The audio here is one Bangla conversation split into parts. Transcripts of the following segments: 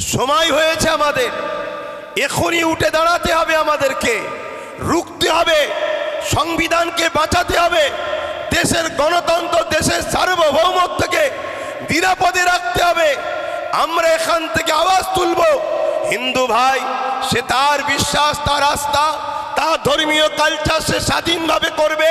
সময় হয়েছে আমাদের। এখনই উঠে দাঁড়াতে হবে আমাদেরকে। রুখতে হবে। সংবিধানকে বাঁচাতে হবে। দেশের গণতন্ত্র, দেশের সার্বভৌমত্বকে নিরাপদে রাখতে হবে। আমরা এখান থেকে আওয়াজ তুলব, হিন্দু ভাই, সে তার বিশ্বাস, তার আস্থা তার ধর্মীয় কালচার সে স্বাধীনভাবে করবে।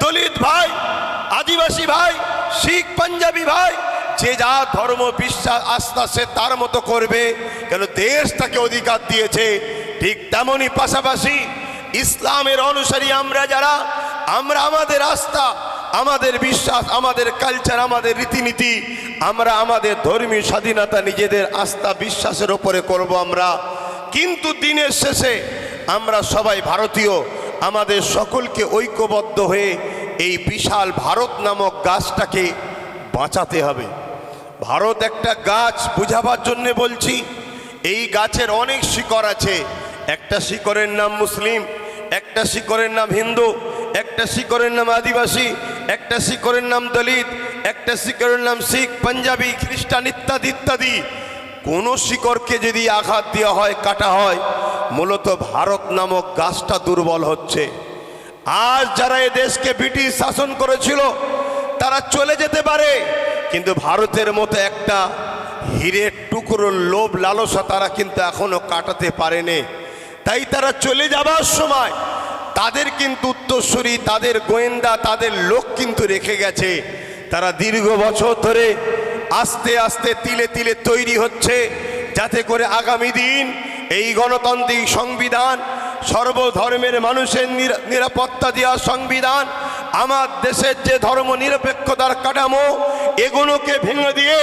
দলিত ভাই, আদিবাসী ভাই, শিখ, পাঞ্জাবি ভাই যে যা ধর্ম, বিশ্বাস, আস্থা সে তার মতো করবে। কেন দেশ তাকে অধিকার দিয়েছে? ঠিক তেমনই পাশাপাশি ইসলামের অনুসারী আমরা যারা, আমরা আমাদের আস্থা, আমাদের বিশ্বাস, আমাদের কালচার আমাদের রীতিনীতি, আমরা আমাদের ধর্মীয় স্বাধীনতা নিজেদের আস্থা, বিশ্বাসের ওপরে করব আমরা। কিন্তু দিনের শেষে আমরা সবাই ভারতীয়, আমাদের সকলকে ঐক্যবদ্ধ হয়ে এই বিশাল ভারত নামক গাছটাকে বাঁচাতে হবে। ভারত একটা গাছ বুঝাবার জন্যে বলছি, এই গাছের অনেক শিকড় আছে। একটা শিকড়ের নাম মুসলিম, একটা শিকড়ের নাম হিন্দু, একটা শিকড়ের নাম আদিবাসী, একটা শিকড়ের নাম দলিত, একটা শিকড়ের নাম শিখ, পাঞ্জাবি, খ্রিস্টান ইত্যাদি ইত্যাদি। কোনো শিকড়কে যদি আঘাত দেওয়া হয়, কাটা হয়, মূলত ভারত নামক গাছটা দুর্বল হচ্ছে। আজ যারা এ দেশকে ব্রিটিশ শাসন করেছিল, তারা চলে যেতে পারে। কিন্তু ভারতের মতো একটা হীরের টুকরো লোভ লালসা তারা কিন্তু এখনও কাটাতে পারেনি। তাই তারা চলে যাবার সময় তাদের কিন্তু উত্তরসূরি, তাদের গোয়েন্দা, তাদের লোক কিন্তু রেখে গেছে। তারা দীর্ঘ বছর ধরে আস্তে আস্তে তিলে তিলে তৈরি হচ্ছে যাতে করে আগামী দিন এই গণতান্ত্রিক সংবিধান সর্বধর্মের মানুষের নিরা- নিরাপত্তা দেওয়া সংবিধান আমার দেশের যে ধর্ম নিরপেক্ষতার কাঠামো, এগুলোকে ভেঙে দিয়ে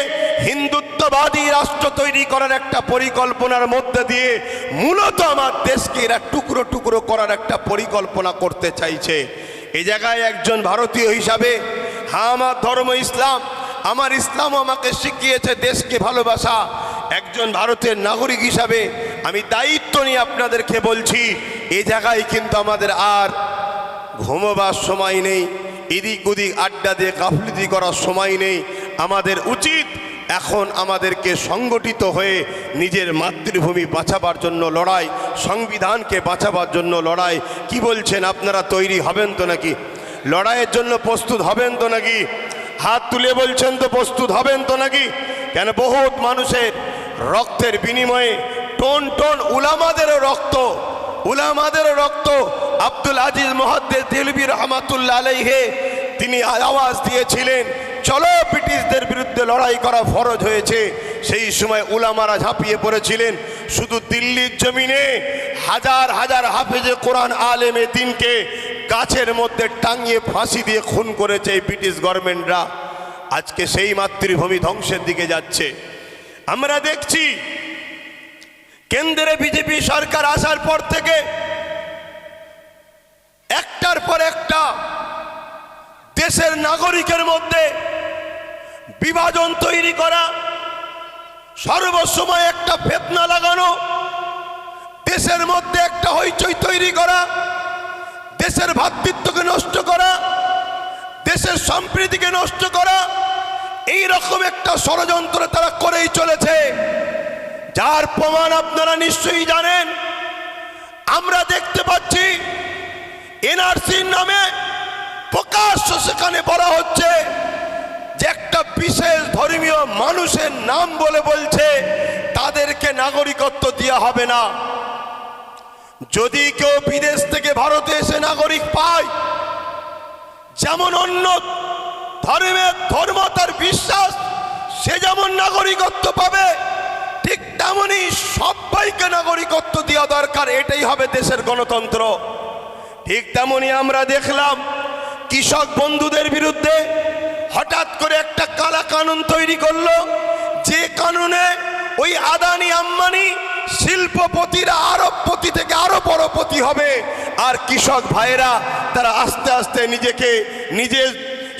হিন্দুত্ববাদী রাষ্ট্র তৈরি করার একটা পরিকল্পনার মধ্যে দিয়ে মূলত আমার দেশকে এরা টুকরো টুকরো করার একটা পরিকল্পনা করতে চাইছে। এ জায়গায় একজন ভারতীয় হিসাবে হ্যাঁ আমার ধর্ম ইসলাম, আমার ইসলাম আমাকে শিখিয়েছে দেশকে ভালোবাসা। একজন ভারতের নাগরিক হিসাবে আমি দায়িত্ব নিয়ে আপনাদেরকে বলছি, এ জায়গায় কিন্তু আমাদের আর ঘুমোবার সময় নেই, এদিক ওদিক আড্ডা দিয়ে গাফলিতি করার সময় নেই। আমাদের উচিত এখন আমাদেরকে সংগঠিত হয়ে নিজের মাতৃভূমি বাঁচাবার জন্য লড়াই, সংবিধানকে বাঁচাবার জন্য লড়াই। কি বলছেন, আপনারা তৈরি হবেন তো নাকি? লড়াইয়ের জন্য প্রস্তুত হবেন তো নাকি? হাত তুলে বলছেন তো প্রস্তুত হবেন তো নাকি? কেন বহুত মানুষের রক্তের বিনিময়ে টন টন উলামাদেরও রক্ত উলামাদেরও রক্ত আব্দুল আজিজ মহাদ্দের দিলবি রহমাতুল্লাহ আলাইহে, তিনি আওয়াজ দিয়েছিলেন, চলো ব্রিটিশদের বিরুদ্ধে লড়াই করা ফরজ হয়েছে। সেই সময় উলামারা ঝাঁপিয়ে পড়েছিলেন, শুধু দিল্লির জমিনে হাজার হাজার হাফেজে কোরআন আলেমে দিনকে গাছের মধ্যে টাঙিয়ে ফাঁসি দিয়ে খুন করেছে এই ব্রিটিশ গভর্নমেন্টরা। আজকে সেই মাতৃভূমি ধ্বংসের দিকে যাচ্ছে। আমরা দেখছি, কেন্দ্রে বিজেপি সরকার আসার পর থেকে একটার পর একটা দেশের নাগরিকের মধ্যে বিভাজন তৈরি করা, সর্বসময় একটা ফেতনা লাগানো, দেশের মধ্যে একটা হইচই তৈরি করা, দেশের ভাতৃত্বকে নষ্ট করা, দেশের সম্প্রীতিকে নষ্ট করা এই রকম একটা ষড়যন্ত্র তারা করেই চলেছে। যার প্রমাণ আপনারা নিশ্চয়ই জানেন। আমরা দেখতে এনআরসির নামে প্রকাশ্য সেখানে বলা হচ্ছে যে একটা বিশেষ ধর্মীয় মানুষের নাম বলে বলছে, তাদেরকে নাগরিকত্ব দেওয়া হবে না। যদি কেউ বিদেশ থেকে ভারতে এসে নাগরিক পায়, যেমন অন্য ধর্মের ধর্ম তার বিশ্বাস, সে যেমন নাগরিকত্ব পাবে, ঠিক তেমনই সবাইকে নাগরিকত্ব দেওয়া দরকার। এটাই হবে দেশের গণতন্ত্র। ঠিক তেমনই আমরা দেখলাম কৃষক বন্ধুদের বিরুদ্ধে হঠাৎ করে একটা কালা কানুন তৈরি করল। যে কানুনে ওই আদানি আম্বানি শিল্পপতিরা আরবপতি থেকে আরও বড়পতি হবে। আর কৃষক ভাইয়েরা, তারা আস্তে আস্তে নিজেকে নিজের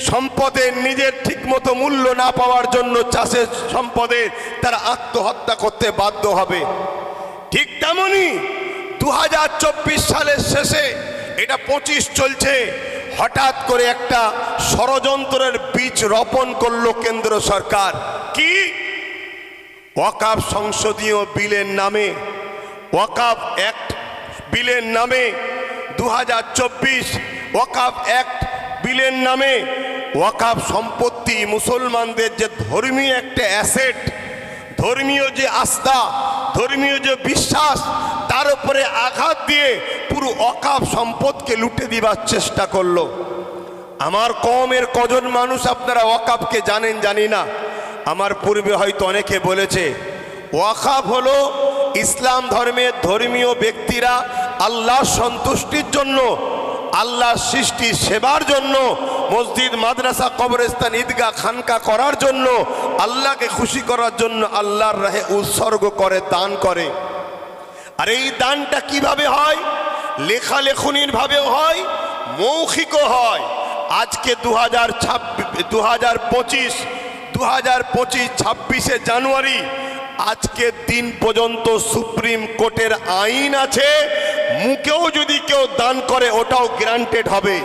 সম্পদের, নিজের ঠিকমতো মূল্য না পাওয়ার জন্য চাষের সম্পদের তারা আত্মহত্যা করতে বাধ্য হবে। ঠিক তেমনই দু হাজার চব্বিশ সালের শেষে এটা পঁচিশ চলছে। হঠাৎ করে একটা ষড়যন্ত্রের বীজ রোপণ করল কেন্দ্র সরকার। কি? ওয়াকাব সংসদীয় বিলের নামে, ওয়াকাব অ্যাক্ট বিলের নামে দু হাজার চব্বিশ ওয়াকাব অ্যাক্ট বিলের নামে, ওয়াকাব সম্পত্তি মুসলমানদের যে ধর্মীয় একটা অ্যাসেট, ধর্মীয় যে আস্থা, ধর্মীয় যে বিশ্বাস, তার উপরে আঘাত দিয়ে পুরো অকাপ সম্পদকে লুটে দিবার চেষ্টা করল। আমার কমের কজন মানুষ আপনারা ওয়াকাবকে জানেন, জানি না। আমার পূর্বে হয়তো অনেকে বলেছে ওয়াকাব হলো ইসলাম ধর্মের ধর্মীয় ব্যক্তিরা আল্লাহ সন্তুষ্টির জন্য আল্লাহ সৃষ্টি সেবার জন্য, মসজিদ, মাদ্রাসা, কবরস্থান, ঈদগাহ, খানকা করার জন্য, আল্লাহকে খুশি করার জন্য আল্লাহর রাহে উৎসর্গ করে, দান করে। আর এই দানটা কীভাবে হয়? লেখালেখনির ভাবেও হয়, মৌখিকও হয়। আজকে দু হাজার ছাব্বিশ দু হাজার পঁচিশ দু পঁচিশ ছাব্বিশে জানুয়ারি আজকের দিন পর্যন্ত সুপ্রিম কোর্টের আইন আছে। মুখেও যদি কেউ দান করে, ওটাও গ্রান্টেড হবে।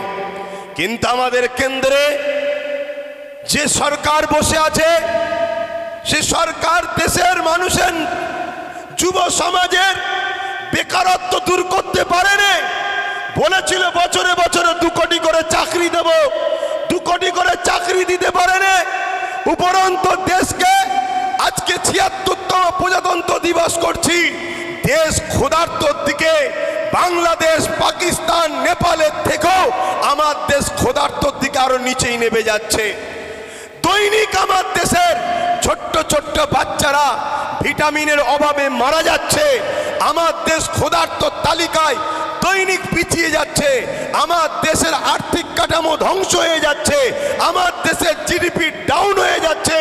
কিন্তু আমাদের কেন্দ্রে যে সরকার বসে আছে, সে সরকার দেশের মানুষের, যুব সমাজের বেকারত্ব দূর করতে পারেনি। বলেছিল, বছরে বছরে দু কোটি করে চাকরি দেব। দু কোটি করে চাকরি দিতে পারেনি। উপরন্ত দেশকে আজকে ছিয়াত্তরতম প্রজাতন্ত্র দিবস করছি। দেশ ক্ষুধার্তর দিকে, বাংলাদেশ, পাকিস্তান, নেপালের থেকেও আমার দেশ ক্ষুধার্তর দিকে আরও নিচেই নেমে যাচ্ছে। দৈনিক আমার দেশের ছোট্ট ছোট্ট বাচ্চারা ভিটামিনের অভাবে মারা যাচ্ছে। আমার দেশ ক্ষুধার্ত তালিকায় দৈনিক পিছিয়ে যাচ্ছে। আমার দেশের আর্থিক কাঠামো ধ্বংস হয়ে যাচ্ছে। আমার দেশের জিডিপি ডাউন হয়ে যাচ্ছে।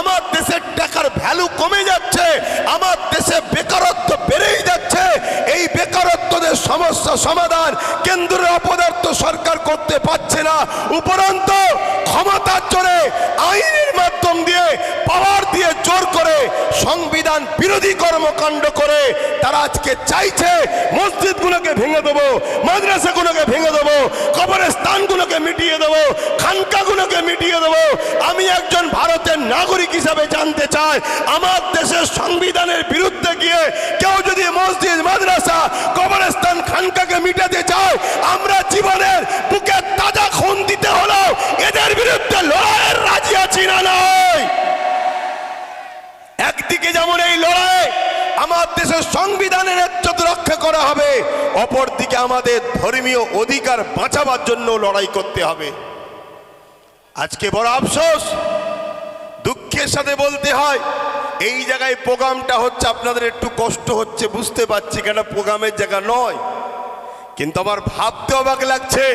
আমার দেশের টাকার ভ্যালু কমে যাচ্ছে। আমার দেশে বেকারত্ব বেড়েই যাচ্ছে। এই বেকারত্বদের সমস্যা সমাধান কেন্দ্রের অপদার্থ সরকার করতে পারছে না। উপরন্ত ক্ষমতার জোরে আইনের মাধ্যম দিয়ে পাওয়ার দিয়ে জোর করে সংবিধান বিরোধী কর্মকাণ্ড করে তারা আজকে চাইছে মসজিদগুলোকে ভেঙে দেবো, মাদ্রাসাগুলোকে ভেঙে দেবো কবরের কবরস্থানগুলোকে মিটিয়ে দেবো, খানকাগুলোকে মিটিয়ে দেবো। আমি একজন ভারতের নাগরিক হিসাবে জানতে চাই, আমার দেশের সংবিধানের বিরুদ্ধে গিয়ে কেউ যদি মসজিদ, মাদ্রাসা, কবরস্থান, খানকাকে মিটাতে চায়, আমরা জীবনের বুকে তাজা খুন দিতে হলো এদের বিরুদ্ধে লড়াইয়ের রাজি আছি না নয় একদিকে যেমন এই লড়াই আমার দেশের সংবিধানের ইজ্জত রক্ষা করা হবে, অপরদিকে আমাদের ধর্মীয় অধিকার বাঁচাবার জন্য লড়াই করতে হবে। আজকে বড় আফসোস, দুঃখের সাথে বলতে হয়, এই জায়গায় প্রোগ্রামটা হচ্ছে আপনাদের একটু কষ্ট হচ্ছে, বুঝতে পারছি কেন প্রোগ্রামের জায়গা নয়। কিন্তু আমার ভাবতে অবাক লাগছে,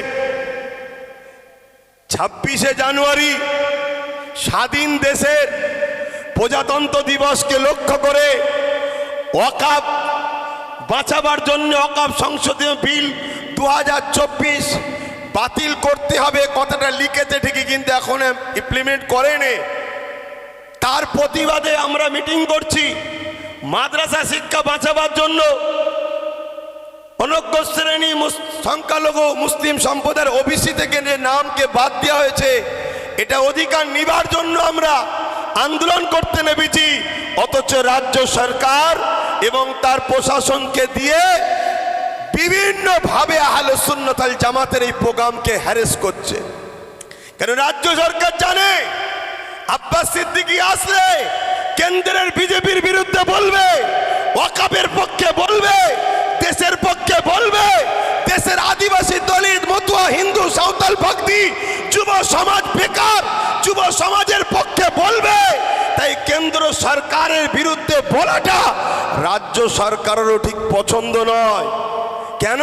ছাব্বিশে জানুয়ারি স্বাধীন দেশের প্রজাতন্ত্র দিবসকে লক্ষ্য করে ওয়াকাব বাঁচাবার জন্য ওয়াকাব সংসদীয় বিল দু হাজার চব্বিশ বাতিল করতে হবে। কথাটা লিখেছে ঠিকই, কিন্তু এখন ইমপ্লিমেন্ট করেনি। তার প্রতিবাদে আমরা মিটিং করছি মাদ্রাসা শিক্ষা বাঁচাবার জন্য। অনজ্ঞ শ্রেণি সংখ্যালঘু মুসলিম সম্প্রদায়ের ওবিসি থেকে নামকে বাদ দেওয়া হয়েছে, এটা অধিকার নিবার জন্য আমরা আন্দোলন করতে নেবেছি অথচ রাজ্য সরকার এবং তার প্রশাসনকে দিয়ে বিভিন্নভাবে আহলে সুন্নতাল জামাতের এই প্রোগ্রামকে হ্যারেস করছে। কেন রাজ্য সরকার জানে? আব্বাস সিদ্দিকি আসলে কেন্দ্রের বিজেপির বিরুদ্ধে বলবে ওয়াকাবের পক্ষে বলবে, দেশের পক্ষে বলবে, দেশের আদিবাসী দলিত মতুয়া হিন্দু সাঁওতাল ভক্তি যুব সমাজ বেকার যুব সমাজের পক্ষে বলবে, তাই কেন্দ্র সরকারের বিরুদ্ধে বলাটা রাজ্য সরকারেরও ঠিক পছন্দ নয়। কেন?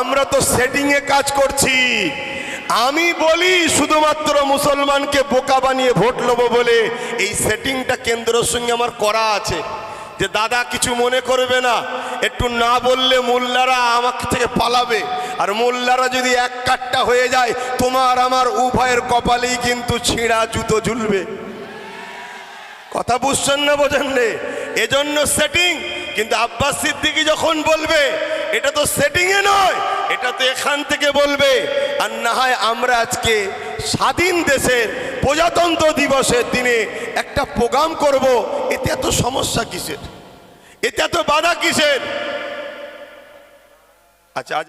আমরা তো সেটিংয়ে কাজ করছি। আমি বলি শুধুমাত্র মুসলমানকে বোকা বানিয়ে ভোট নেব বলে এই সেটিংটা কেন্দ্রের সঙ্গে আমার করা আছে। যে দাদা কিছু মনে করবে না, একটু না বললে মোল্লারা আমার থেকে পালাবে। আর মোল্লারা যদি এক কাটটা হয়ে যায়, তোমার আমার উভয়ের কপালেই কিন্তু ছিঁড়া জুতো ঝুলবে। কথা বুঝছেন না বোঝেন রে এজন্য সেটিং কিন্তু আব্বাস সিদ্দিকি যখন বলবে, এটা তো সেটিংয়ে নয়, এটা তো এখান থেকে বলবে, আর না হয় আমরা আজকে স্বাধীন দেশের প্রজাতন্ত্র দিবসের দিনে একটা প্রোগ্রাম করব, এতে এতে সমস্যা কিসের? এতে এত বাধা কিসের? আচ্ছা